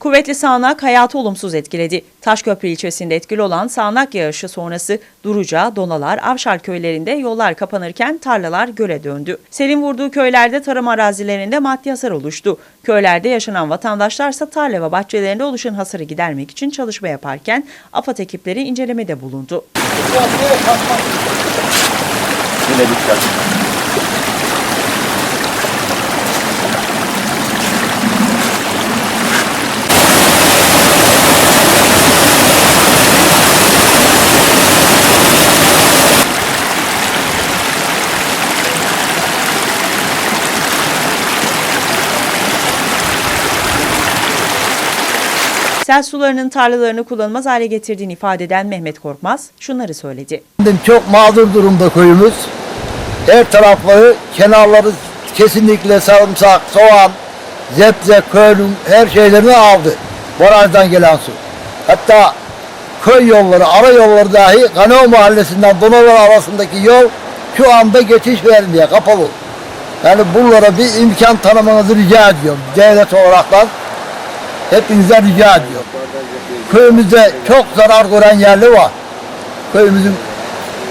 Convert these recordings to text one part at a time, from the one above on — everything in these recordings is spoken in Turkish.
Kuvvetli sağanak hayatı olumsuz etkiledi. Taşköprü ilçesinde etkili olan sağanak yağışı sonrası Duruca, Donalar, Avşar köylerinde yollar kapanırken tarlalar göle döndü. Selin vurduğu köylerde tarım arazilerinde maddi hasar oluştu. Köylerde yaşanan vatandaşlarsa tarla ve bahçelerinde oluşan hasarı gidermek için çalışma yaparken AFAD ekipleri incelemede bulundu. Yine dikkat. Sel sularının tarlalarını kullanılmaz hale getirdiğini ifade eden Mehmet Korkmaz şunları söyledi. Çok mağdur durumda köyümüz. Her tarafları, kenarları kesinlikle sarımsak, soğan, zebze, köylüm her şeylerini aldı. Barajdan gelen su. Hatta köy yolları, ara yolları dahi Kanao mahallesinden Donalar arasındaki yol şu anda geçiş vermiyor, kapalı. Yani bunlara bir imkan tanımanızı rica ediyorum. Devlet olaraktan hepinizden rica ediyorum. Köyümüzde çok zarar gören yerli var. Köyümüzün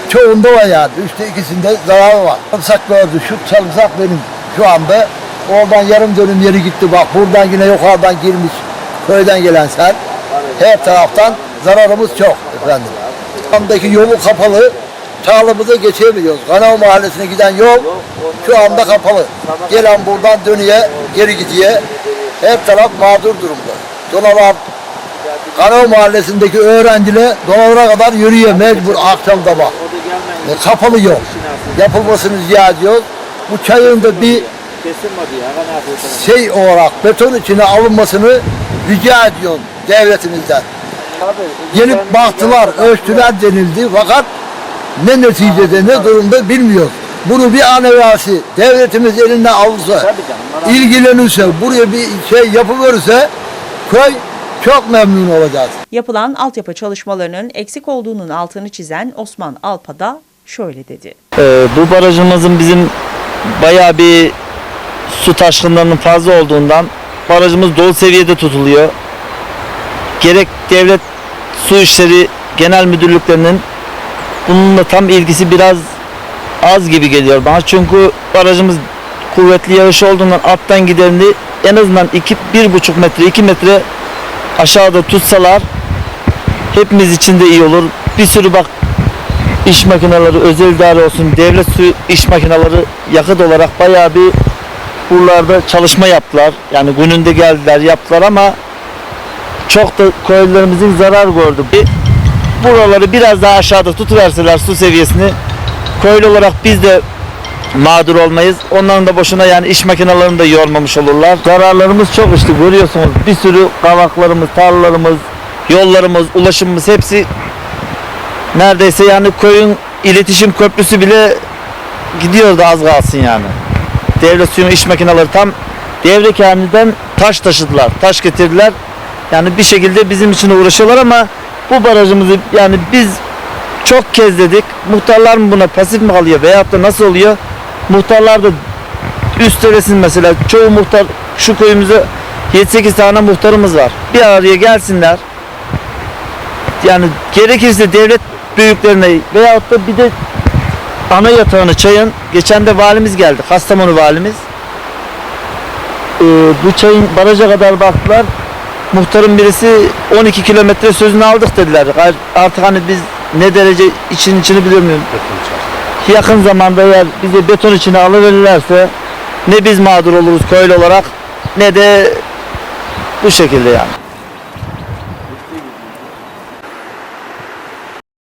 çoğunda var yani. Üçte ikisinde zarar var. Sarımsak gördü. Şu sarımsak benim şu anda. Oradan yarım dönüm yeri gitti bak. Buradan yine yukarıdan girmiş. Köyden gelen sen. Her taraftan zararımız çok efendim. Andaki yolu kapalı. Tarlamıza geçemiyoruz. Kanal mahallesine giden yol şu anda kapalı. Gelen buradan dönüyor, geri gidiyor. Her taraf mağdur durumda. Donalar Kanal mahallesindeki öğrenciler Donalar'a kadar yürüyor mecbur akşam sabah. E, kapalı yol. Yapılmasını rica ediyoruz. Bu çayın da bir şey olarak beton içine alınmasını rica ediyorum devletimizden. Gelip baktılar, ölçtüler denildi fakat ne neticede ne durumda bilmiyoruz. Bunu bir an evvelsi devletimiz elinden alırsa, ilgilenirse, buraya bir şey yapıverirse köy çok memnun olacağız. Yapılan altyapı çalışmalarının eksik olduğunun altını çizen Osman Alpa da şöyle dedi. Ee, bu barajımızın bizim bayağı bir su taşkınlarının fazla olduğundan barajımız dolu seviyede tutuluyor. Gerek devlet su işleri genel müdürlüklerinin bununla tam ilgisi biraz az gibi geliyor bana. Çünkü barajımız kuvvetli yağış olduğundan alttan giderini en azından iki, bir buçuk metre, iki metre aşağıda tutsalar hepimiz için de iyi olur. Bir sürü bak iş makineleri özel idare olsun devlet su iş makineleri yakıt olarak bayağı bir buralarda çalışma yaptılar. Yani gününde geldiler yaptılar ama çok da köylülerimizin zarar gördü. Buraları biraz daha aşağıda tutuverseler su seviyesini köylü olarak biz de mağdur olmayız. Onların da boşuna yani iş makinelerini de yormamış olurlar. Zararlarımız çok işte görüyorsunuz. Bir sürü kavaklarımız, tarlalarımız, yollarımız, ulaşımımız hepsi neredeyse yani köyün iletişim köprüsü bile gidiyordu az kalsın yani. Devlet suyun iş makineleri tam devre haneden taş taşıdılar, taş getirdiler. Yani bir şekilde bizim için uğraşıyorlar ama bu barajımızı yani biz çok kez dedik. Muhtarlar mı buna pasif mi kalıyor veyahut da nasıl oluyor? Muhtarlar da üst devresin mesela çoğu muhtar şu köyümüze 7-8 tane muhtarımız var. Bir araya gelsinler. Yani gerekirse devlet büyüklerine veyahut da bir de ana yatağını çayın geçen de valimiz geldi. Kastamonu valimiz. Ee, bu çayın baraja kadar baktılar. Muhtarın birisi 12 kilometre sözünü aldık dediler. Artık hani biz ne derece için içini bilmiyorum. Yakın zamanda eğer bizi beton içine alıverirlerse ne biz mağdur oluruz köylü olarak ne de bu şekilde yani.